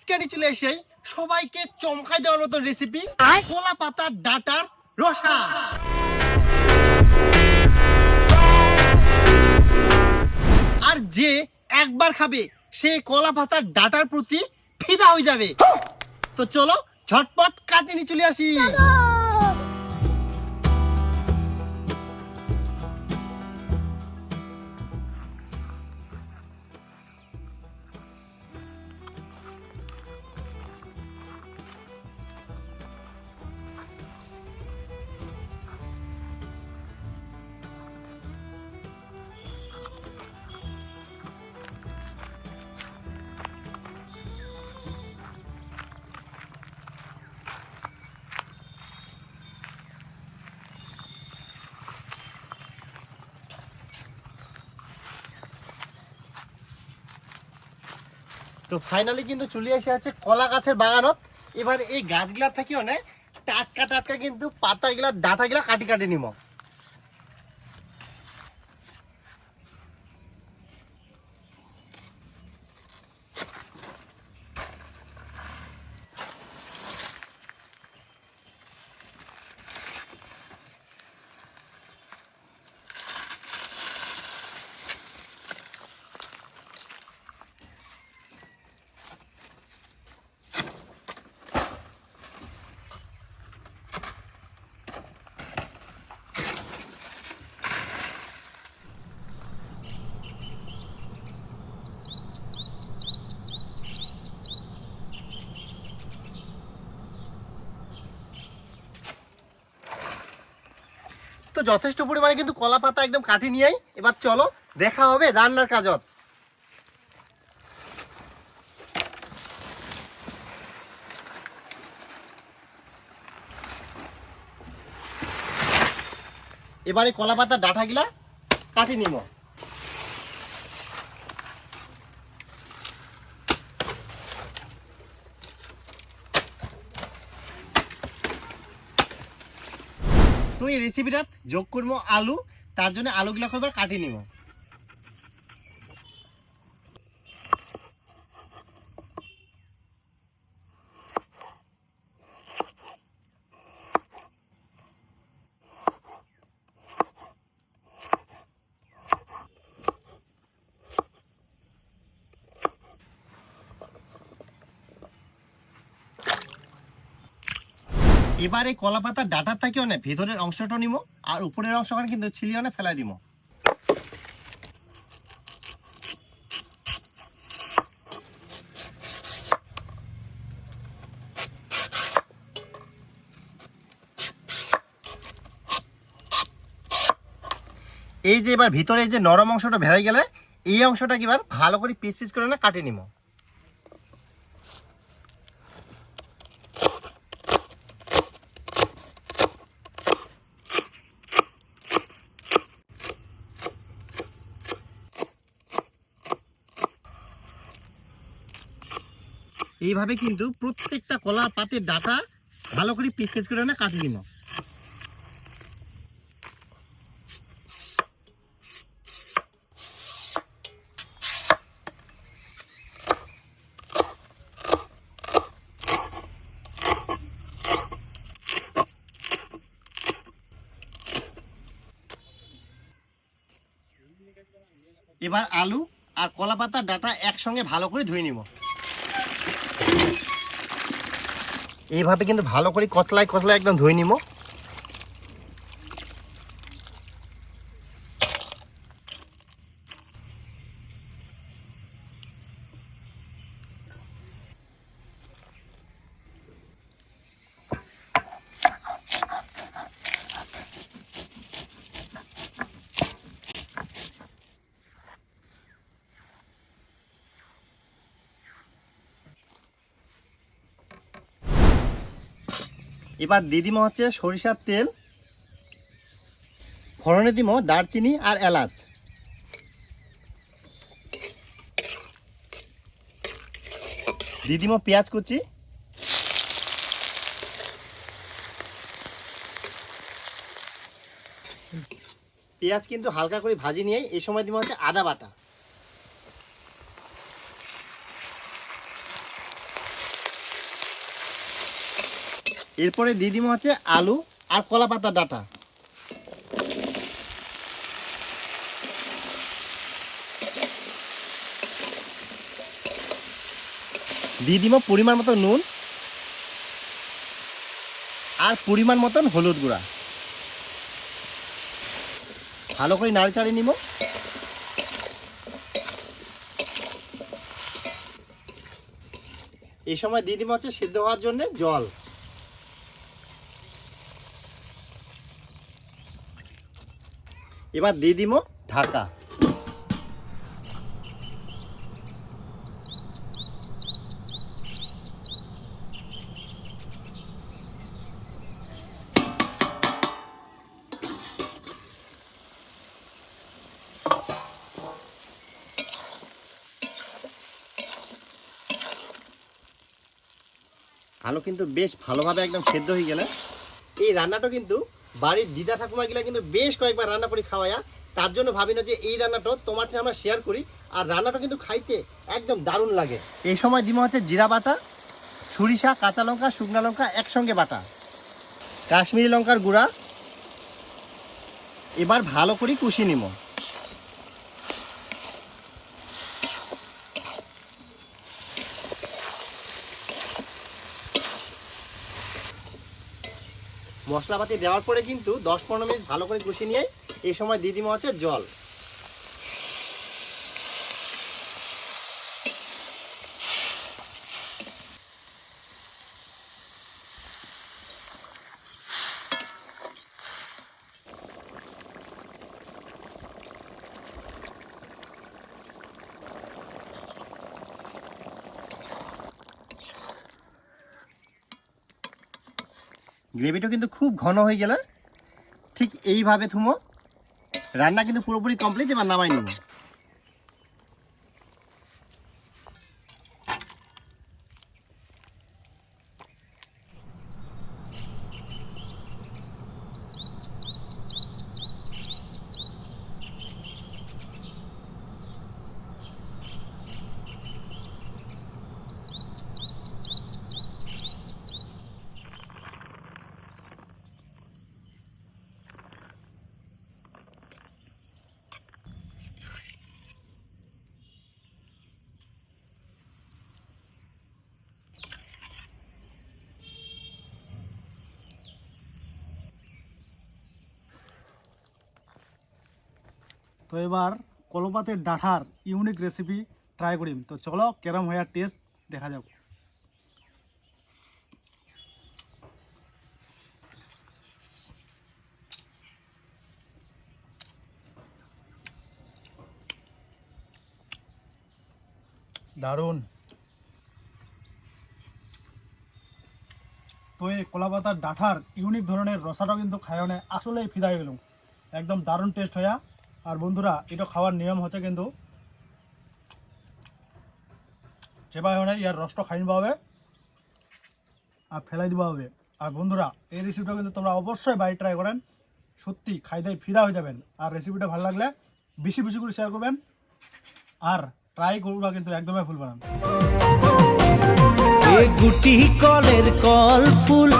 আজকে আমি চলে এসে সবাইকে চমকাই দেওয়ার মতো রেসিপি কলা পাতার ডাটার রসা। আর যে একবার খাবে সে কলা পাতার ডাটার প্রতি ফিদা হয়ে যাবে। তো চলো ঝটপট কাটিনি নিয়ে চলে আসি। তো ফাইনালি কিন্তু চলে এসে আছে কলা গাছের বাগানত। এবার এই গাছগুলা থেকেও না টাটকা টাটকা কিন্তু পাতাগুলা, ডাটাগুলা কাটি কাটি নিব তো যথেষ্ট পরিমাণে কিন্তু কলা পাতা একদম কাটি নিয়েই এবার চলো দেখা হবে রান্নার কাজত। এবারে কলা পাতার ডাঁটাগুলা কাটি নিব তো এই রেসিপিটা যোগ করব আলু তার জন্য আলুগুলা এবার কাটি নিব। এবার এই কলা পাতার ডাটার থেকেও না, ভেতরের অংশটা নিব আর উপরের অংশখানে কিন্তু ছিলিয়ে না ফেলাই দিব এই যে এবার ভিতরে যে নরম অংশটা ভেড়াই গেলে, এই অংশটাকে এবার ভালো করে পিস পিস করে না কাটে নিব এইভাবে কিন্তু প্রত্যেকটা কলা পাতের ডাটা ভালো করে পিস করে না কাটিয়ে নিব। এবার আলু আর কলা পাতার ডাটা একসঙ্গে ভালো করে ধুয়ে নিব। এইভাবে কিন্তু ভালো করে কচলায় কচলায় একদম ধুয়ে নিব এবার দিদিমা হচ্ছে সরিষার তেল, ফোড়নে দিমো দারচিনি আর এলাচ। দিদিমো পেঁয়াজ কুচি। পেঁয়াজ কিন্তু হালকা করে ভাজি নিয়ে এই সময় দিব হচ্ছে আদা বাটা। এরপরে দিয়ে দিব হচ্ছে আলু আর কলা পাতার ডাটা। দিয়ে দিব পরিমাণ মতো নুন আর পরিমাণ মতন হলুদ গুঁড়া। ভালো করে নাড়ি চাড়িয়ে নিব। এই সময় দিয়ে দিব হচ্ছে সিদ্ধ হওয়ার জন্য জল। এবার দিয়ে দিব ঢাকা। আলু কিন্তু বেশ ভালোভাবে একদম সেদ্ধ হয়ে গেলে। এই রান্নাটা কিন্তু বাড়ির দিদা ঠাকুমা গিলা কিন্তু বেশ কয়েকবার রান্না করে খাওয়াইয়া তার জন্য ভাবি না যে এই রান্নাটা তোমার আমরা শেয়ার করি, আর রান্নাটা কিন্তু খাইতে একদম দারুণ লাগে। এই সময় দিমা হচ্ছে জিরা বাটা, সরিষা, কাঁচা লঙ্কা, শুকনা লঙ্কা, একসঙ্গে বাটা। কাশ্মীরি লঙ্কার গুঁড়া। এবার ভালো করে কুশি নিব। মশলাপাতি দেওয়ার পরে কিন্তু দশ পনেরো মিনিট ভালো করে কষিয়ে নিয়ে এই সময় দিদিমা হচ্ছে জল। গ্রেভিটা কিন্তু খুব ঘন হয়ে গেলে। ঠিক এইভাবে থুমো। রান্না কিন্তু পুরোপুরি কমপ্লিট এবার নামাই নিব। তো এবার কলপাতের ডাঁঠার ইউনিক রেসিপি ট্রাই করিম। তো চলো কেরম হয়ে টেস্ট দেখা যাক। দারুণ। তো এই কলাপাতার ডাঁঠার ইউনিক ধরনের রসাটাও কিন্তু খায়নে আসলেই ফিদা গেল একদম দারুণ টেস্ট হয়া আর বন্ধুরা, এটা খাওয়ার নিয়ম হচ্ছে কিন্তু চেপা হয় ইয়ার রসটা খাই নিবা হবে আর ফেলাই দিবা হবে। আর বন্ধুরা, এই রেসিপিটা কিন্তু তোমরা অবশ্যই বাড়ি ট্রাই করেন। সত্যি খাই দাই ফিদা হয়ে যাবেন। আর রেসিপিটা ভালো লাগলে বেশি বেশি করে শেয়ার করবেন। আর ট্রাই করবা কিন্তু একদমই ভুলবেন না। কল ফুল।